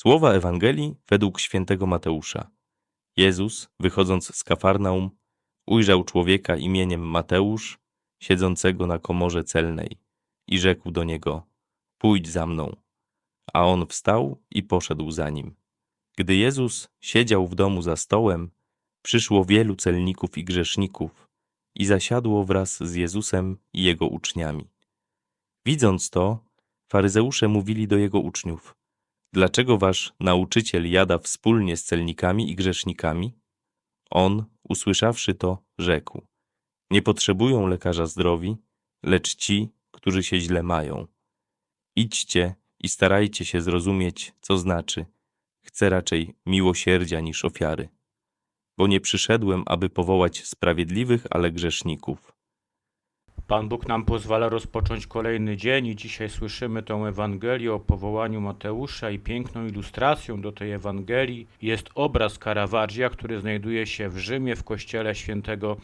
Słowa Ewangelii według świętego Mateusza. Jezus, wychodząc z Kafarnaum, ujrzał człowieka imieniem Mateusz, siedzącego na komorze celnej i rzekł do niego, pójdź za mną. A on wstał i poszedł za nim. Gdy Jezus siedział w domu za stołem, przyszło wielu celników i grzeszników i zasiadło wraz z Jezusem i jego uczniami. Widząc to, faryzeusze mówili do jego uczniów, Dlaczego wasz nauczyciel jada wspólnie z celnikami i grzesznikami? On, usłyszawszy to, rzekł: Nie potrzebują lekarza zdrowi, lecz ci, którzy się źle mają. Idźcie i starajcie się zrozumieć, co znaczy: Chcę raczej miłosierdzia niż ofiary. Bo nie przyszedłem, aby powołać sprawiedliwych, ale grzeszników. Pan Bóg nam pozwala rozpocząć kolejny dzień i dzisiaj słyszymy tę Ewangelię o powołaniu Mateusza i piękną ilustracją do tej Ewangelii jest obraz Caravaggia, który znajduje się w Rzymie w kościele świętego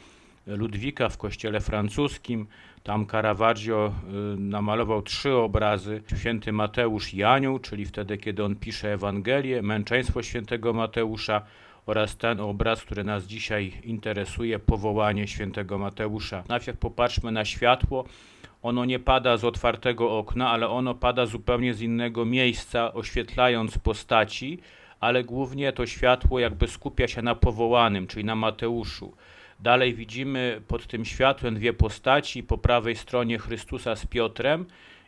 Ludwika, w kościele francuskim. Tam Caravaggio y, namalował trzy obrazy. Święty Mateusz i Anioł, czyli wtedy, kiedy on pisze Ewangelię, męczeństwo świętego Mateusza, oraz ten obraz, który nas dzisiaj interesuje, powołanie świętego Mateusza. Najpierw popatrzmy na światło. Ono nie pada z otwartego okna, ale ono pada zupełnie z innego miejsca, oświetlając postaci, ale głównie to światło jakby skupia się na powołanym, czyli na Mateuszu. Dalej widzimy pod tym światłem dwie postaci, po prawej stronie Chrystusa z Piotrem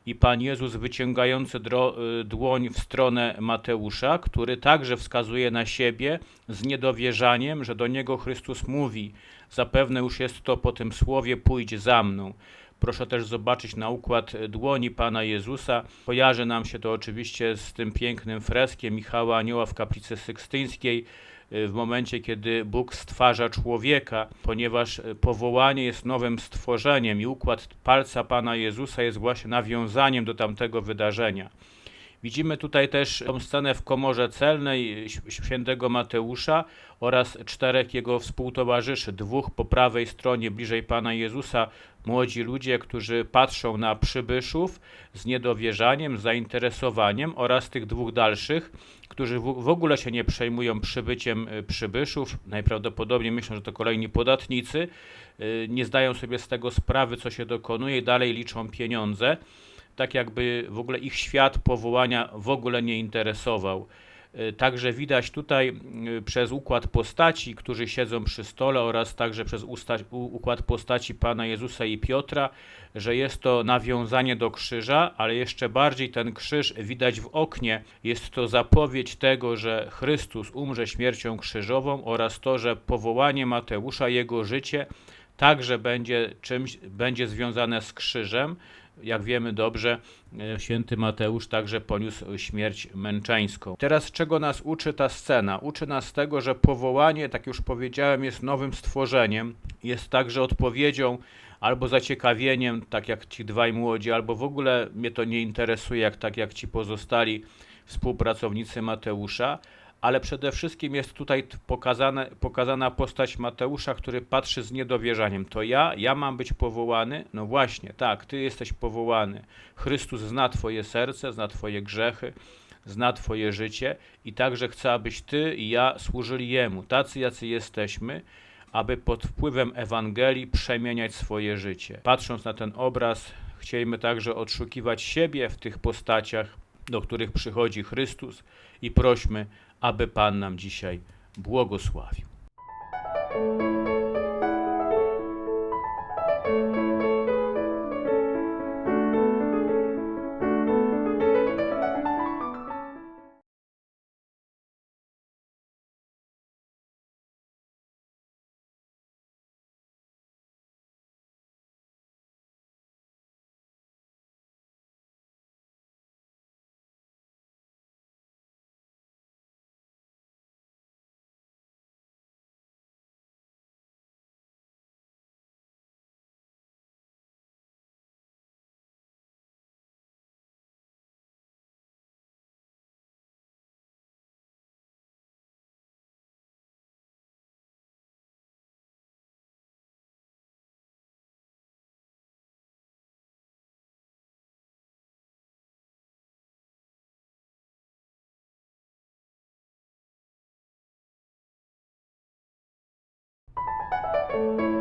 i Pan Jezus wyciągający y, dłoń w stronę Mateusza, który także wskazuje na siebie z niedowierzaniem, że do niego Chrystus mówi: Zapewne już jest to po tym słowie: pójdź za mną. Proszę też zobaczyć na układ dłoni Pana Jezusa. Kojarzy nam się to oczywiście z tym pięknym freskiem Michała Anioła w kaplicy sykstyńskiej, w momencie, kiedy Bóg stwarza człowieka, ponieważ powołanie jest nowym stworzeniem i układ palca Pana Jezusa jest właśnie nawiązaniem do tamtego wydarzenia. Widzimy tutaj też tą scenę w komorze celnej świętego Mateusza oraz czterech jego współtowarzyszy, dwóch po prawej stronie bliżej Pana Jezusa, młodzi ludzie, którzy patrzą na przybyszów z niedowierzaniem, zainteresowaniem oraz tych dwóch dalszych, którzy w ogóle się nie przejmują przybyciem y, przybyszów, najprawdopodobniej myślą, że to kolejni podatnicy, y, nie zdają sobie z tego sprawy, co się dokonuje dalej liczą pieniądze tak jakby w ogóle ich świat powołania w ogóle nie interesował. E, także widać tutaj przez układ postaci, którzy siedzą przy stole oraz także przez układ postaci Pana Jezusa i Piotra, że jest to nawiązanie do krzyża, ale jeszcze bardziej ten krzyż widać w oknie. Jest to zapowiedź tego, że Chrystus umrze śmiercią krzyżową oraz to, że powołanie Mateusza, jego życie także będzie czymś, będzie związane z krzyżem, jak wiemy dobrze, e, święty Mateusz także poniósł śmierć męczeńską. Teraz czego nas uczy ta scena? Uczy nas tego, że powołanie, tak już powiedziałem, jest nowym stworzeniem, jest także odpowiedzią albo zaciekawieniem, tak jak ci dwaj młodzi, albo w ogóle mnie to nie interesuje, jak tak jak ci pozostali współpracownicy Mateusza, ale przede wszystkim jest tutaj pokazane, pokazana postać Mateusza, który patrzy z niedowierzaniem. To ja, ja mam być powołany? No właśnie, tak, ty jesteś powołany. Chrystus zna Twoje serce, zna Twoje grzechy, zna Twoje życie i także chce, abyś Ty i ja służyli Jemu, tacy jacy jesteśmy, aby pod wpływem Ewangelii przemieniać swoje życie. Patrząc na ten obraz, chcielibyśmy także odszukiwać siebie w tych postaciach, do których przychodzi Chrystus i prośmy, aby Pan nam dzisiaj błogosławił. you